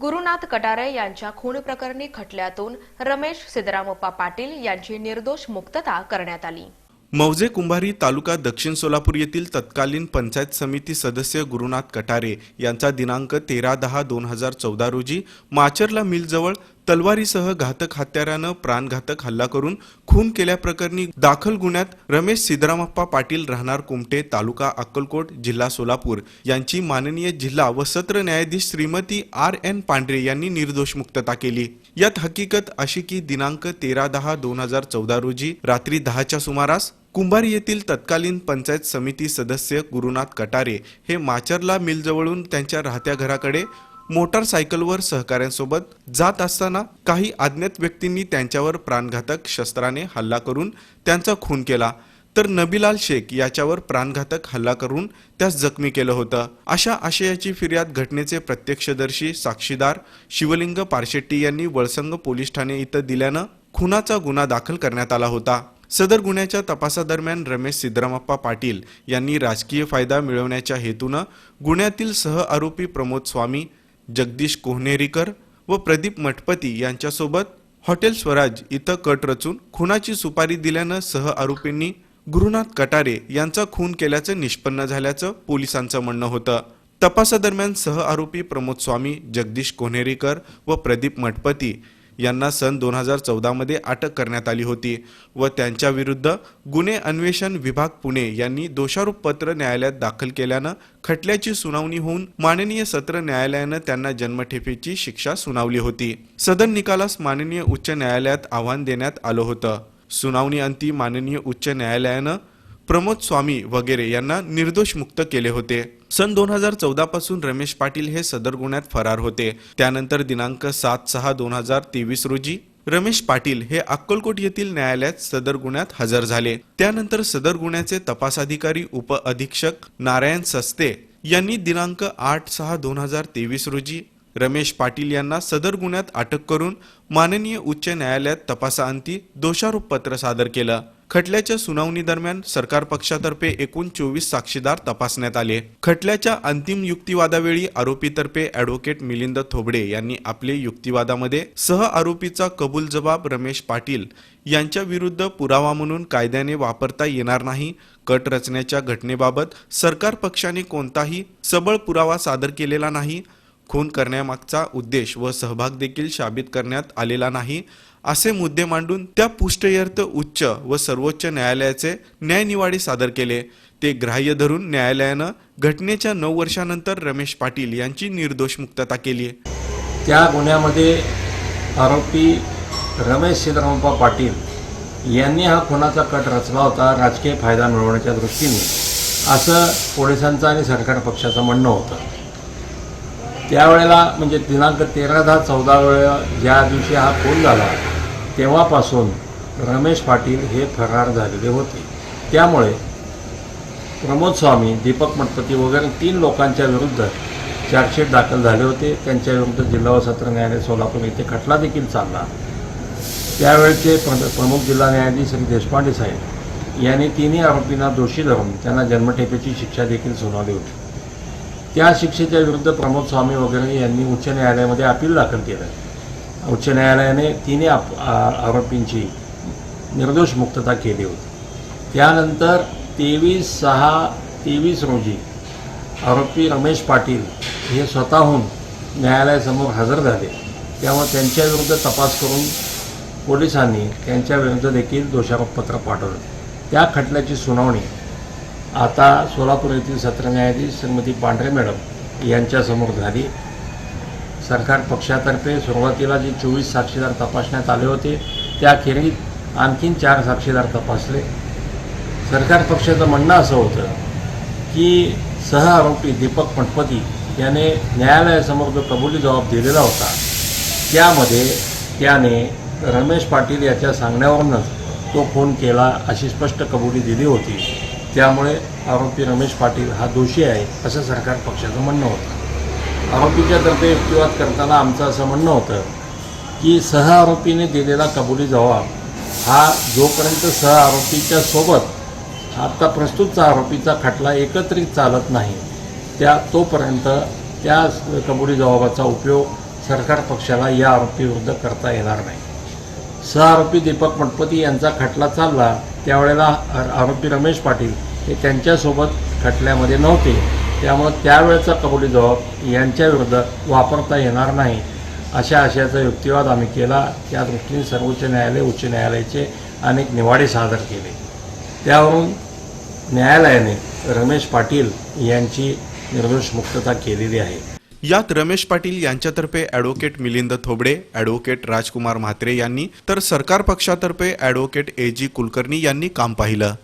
गुरुनाथ कटारे यांच्या खून प्रकरणी खटल्यातून रमेश सिद्धरामप्पा पाटील यांची निर्दोष मुक्तता करण्यात आली. मौजे कुंभारी तालुका दक्षिण सोलापूर येथील तत्कालीन पंचायत समिती सदस्य गुरुनाथ कटारे यांचा दिनांक तेरा दहा दोन हजार चौदा रोजी माचरला मिलजवळ तलवारीसह घातक हत्यारानं प्राणघातक हल्ला करून खून केल्याप्रकरणी दाखल गुन्ह्यात रमेश सिद्धरामप्पा पाटील राहणार कुमटे तालुका अक्कलकोट जिल्हा सोलापूर. यांची माननीय जिल्हा व सत्र न्यायाधीश श्रीमती आर एन पांढरे यांनी निर्दोष मुक्तता केली. यात हकीकत अशी की दिनांक तेरा दहा दोन हजार चौदा रोजी रात्री दहाच्या सुमारास कुंभार येथील तत्कालीन पंचायत समिती सदस्य गुरुनाथ कटारे हे माचरला मिलजवळून त्यांच्या राहत्या घराकडे मोटारसायकलवर सहकाऱ्यांसोबत जात असताना काही अज्ञात व्यक्तींनी त्यांच्यावर प्राणघातक शस्त्राने हल्ला करून त्यांचा खून केला. तर नबीलाल शेख याच्यावर प्राणघातक हल्ला करून त्यास जखमी केलं होतं. अशा आशयाची फिर्याद घटनेचे प्रत्यक्षदर्शी साक्षीदार शिवलिंग पारशेट्टी यांनी वळसंग पोलीस ठाणे इथं दिल्यानं खुनाचा गुन्हा दाखल करण्यात आला होता. सदर गुन्ह्याच्या तपासादरम्यान रमेश सिद्धरामप्पा पाटील यांनी राजकीय फायदा मिळवण्याच्या हेतूनं गुन्ह्यातील सह आरोपी प्रमोद स्वामी जगदीश कोहनेरीकर व प्रदीप मठपती यांच्यासोबत हॉटेल स्वराज इथं कट रचून खुनाची सुपारी दिल्यानं सह आरोपींनी गुरुनाथ कटारे यांचा खून केल्याचं निष्पन्न झाल्याचं पोलिसांचं म्हणणं होतं. तपासादरम्यान सह आरोपी प्रमोद स्वामी जगदीश कोन्हेरीकर व प्रदीप मठपती यांना सन दोन हजार चौदामध्ये अटक करण्यात आली होती व त्यांच्या विरुद्ध गुन्हे अन्वेषण विभाग पुणे यांनी दोषारोप पत्र न्यायालयात दाखल केल्यानं खटल्याची सुनावणी होऊन माननीय सत्र न्यायालयानं त्यांना जन्मठेपेची शिक्षा सुनावली होती. सदन निकालास माननीय उच्च न्यायालयात आव्हान देण्यात आलं होतं. सुनावणी अंती माननीय उच्च न्यायालयानं प्रमोद स्वामी वगैरे यांना निर्दोष मुक्त केले होते. सन दोन हजार चौदा पासून रमेश पाटील हे सदर गुन्ह्यात फरार होते. त्यानंतर दिनांक सात सहा दोन हजार तेवीस रोजी रमेश पाटील हे अक्कलकोट येथील न्यायालयात सदर गुन्ह्यात हजर झाले. त्यानंतर सदर गुन्ह्याचे तपास अधिकारी उप अधीक्षक नारायण सस्ते यांनी दिनांक आठ सहा दोन हजार तेवीस रोजी रमेश पाटील यांना सदर गुन्ह्यात अटक करून माननीय उच्च न्यायालयात तपासाअंती दोषारोपपत्र सादर केलं. खटल्याच्या सुनावणी दरम्यान सरकार पक्षातर्फे एकूण चोवीस साक्षीदार तपासण्यात आले. खटल्याच्या अंतिम युक्तिवादावेळी आरोपीतर्फे ॲडव्होकेट मिलिंद थोबडे यांनी आपले युक्तिवादामध्ये सह आरोपीचा कबूल जबाब रमेश पाटील यांच्या विरुद्ध पुरावा म्हणून कायद्याने वापरता येणार नाही कट रचण्याच्या घटनेबाबत सरकार पक्षाने कोणताही सबळ पुरावा सादर केलेला नाही खून करण्यामागचा उद्देश व सहभाग देखील साबित करण्यात आलेला नाही असे मुद्दे मांडून त्या पुष्टयर्थ उच्च व सर्वोच्च न्यायालयाचे न्यायनिवाडे सादर केले. ते ग्राह्य धरून न्यायालयानं घटनेच्या नऊ वर्षानंतर रमेश पाटील यांची निर्दोष मुक्तता केली त्या गुन्ह्यामध्ये आरोपी रमेश सिद्धरामप्पा पाटील यांनी हा खुनाचा कट रचला होता राजकीय फायदा मिळवण्याच्या दृष्टीने. असं पोलिसांचं आणि सरकार पक्षाचं म्हणणं होतं. त्यावेळेला म्हणजे दिनांक तेरा दहा चौदा वेळा ज्या दिवशी हा खून झाला तेव्हापासून रमेश पाटील हे फरार झालेले होते. त्यामुळे प्रमोद स्वामी दीपक मठपती वगैरे तीन लोकांच्या विरुद्ध चार्जशीट दाखल झाले होते. त्यांच्या विरुद्ध जिल्हा व सत्र न्यायालय सोलापूर येथे खटला देखील चालला. त्यावेळचे प्रमुख जिल्हा न्यायाधीश श्री देशपांडे साहेब यांनी तिन्ही आरोपींना दोषी धरून त्यांना जन्मठेपेची शिक्षा देखील सुनावली होती. त्या शिक्षेच्या विरुद्ध प्रमोद स्वामी वगैरे यांनी उच्च न्यायालयामध्ये अपील दाखल केलं. उच्च न्यायालयाने तिन्ही आप आ- आरोपींची निर्दोष मुक्तता केली होती. त्यानंतर तेवीस सहा तेवीस रोजी आरोपी रमेश पाटील हे स्वतःहून न्यायालयासमोर हजर झाले. त्यामुळे त्यांच्याविरुद्ध तपास करून पोलिसांनी त्यांच्याविरुद्ध देखील दोषारोपपत्र पाठवलं. त्या खटल्याची सुनावणी आता सोलापूर येथील सत्र न्यायाधीश श्रीमती पांढरे मॅडम यांच्यासमोर झाली. सरकार पक्षातर्फे सुरुवातीला जे चोवीस साक्षीदार तपासण्यात आले होते त्याखेरीज आणखीन चार साक्षीदार तपासले. सरकार पक्षाचं म्हणणं असं होतं की सह आरोपी दीपक पटपती याने न्यायालयासमोर जो कबुली जबाब दिलेला होता त्यामध्ये त्याने रमेश पाटील याच्या सांगण्यावरूनच तो फोन केला अशी स्पष्ट कबुली दिली होती. त्यामुळे आरोपी रमेश पाटील हा दोषी आहे असं सरकार पक्षाचं म्हणणं होतं. आरोपीच्या तर्फे युक्तिवाद करताना आमचं असं म्हणणं होतं की सह आरोपीने दिलेला कबुली जबाब हा जोपर्यंत सह आरोपीच्या सोबत आता प्रस्तुतचा आरोपीचा खटला एकत्रित चालत नाही त्या तोपर्यंत त्या कबुली जबाबाचा उपयोग सरकार पक्षाला या आरोपीविरुद्ध करता येणार नाही. सहआरोपी दीपक मठपती यांचा खटला चालला त्यावेळेला आरोपी रमेश पाटील हे त्यांच्यासोबत खटल्यामध्ये नव्हते. त्यामुळं त्यावेळेचा कबड्डी जबाब यांच्याविरुद्ध वापरता येणार नाही अशा आशयाचा युक्तिवाद आम्ही केला. त्या दृष्टीने सर्वोच्च न्यायालय उच्च न्यायालयाचे अनेक निवाडे सादर केले. त्यावरून न्यायालयाने रमेश पाटील यांची निर्दोष मुक्तता केलेली आहे. यात रमेश पाटील यांच्यातर्फे ॲडव्होकेट मिलिंद थोबडे ॲडव्होकेट राजकुमार म्हात्रे यांनी तर सरकार पक्षातर्फे ॲडव्होकेट ए जी कुलकर्णी यांनी काम पाहिलं.